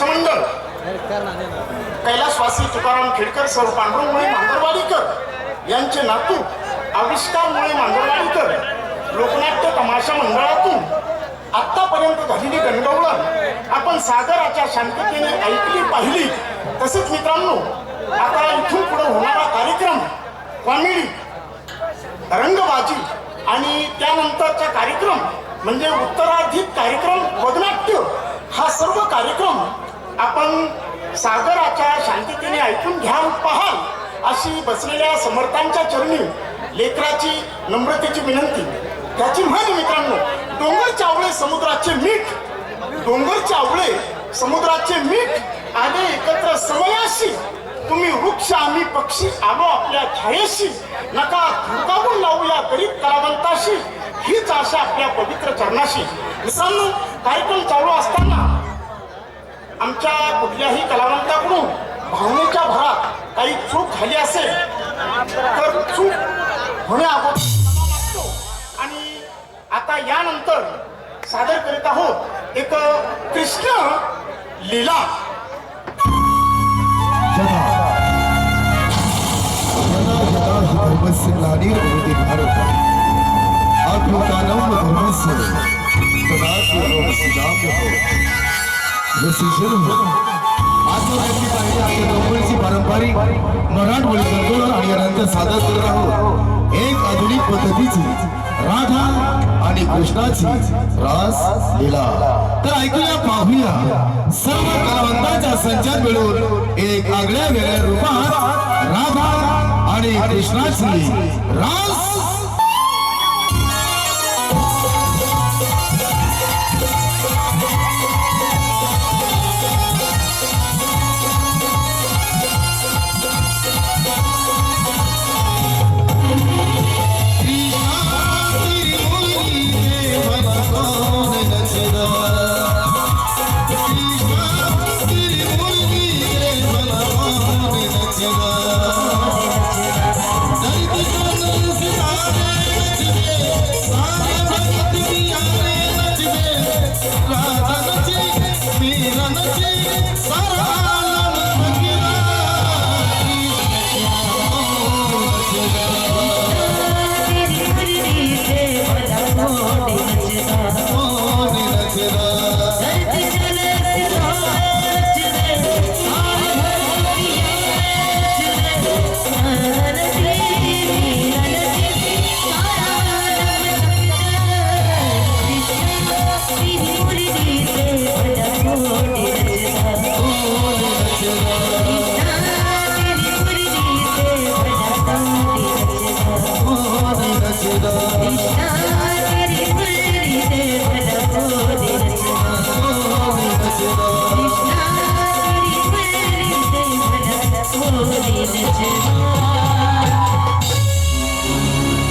तमाशा मंडळ कैलासवासी तुकाराम खेडकर सर पांडुरंगमुळे मांगरवाडीकर यांचे नातू आविष्कारमुळे मांगरवाडीकर. लोकनाट्य तमाशा मंडळातून आतापर्यंत झालेली गणगवळण आपण सागराच्या शांततेने ऐकली पाहिली. तसेच मित्रांनो आता इथून पुढे होणारा कार्यक्रम कॉमेडी रंगबाजी आणि त्यानंतरचा कार्यक्रम म्हणजे उत्तराधिक कार्यक्रम वगनाट्य हा सर्व कार्यक्रम आपण सागराच्या शांततेने ऐकून घ्याल पाहाल अशी बसलेल्या समर्थांच्या चरणी लेकराची नम्रतेची विनंती. त्याची म्हण मित्रांनो डोंगर चावळे समुद्राचे मीठ. डोंगर चावळे समुद्राचे मीठ आले एकत्र समयाशी तुम्ही वृक्ष आम्ही पक्षी आलो आपल्या छायेशी नका धुकावून लावूया गरीब कलावंताशी हीच आशा आपल्या पवित्र चरणाशी. मित्रांनो कार्यक्रम चालू असताना आमच्या कुठल्याही कलावंताकडून भावनेच्या भरात काही चूक झाली असेल तर चूक होणे अगोदर आणि आता यानंतर सादर करीत आहोत एक कृष्ण लीला. यदा यदा धर्मस्य ग्लानिर्भवति भारत आत्मकानं धर्मस्य तदात्म्यं पारंपरिक मराठमोळी संकलन आणि यानंतर सादर करत आहोत एक आधुनिक पद्धतीची राधा आणि कृष्णाची रास लीला तर ऐकूया पाहूया सर्व कलावंतांच्या संचात मिळून एक आगळ्या वेगळ्या रूपात राधा आणि कृष्णाची रास सारा মিলেছে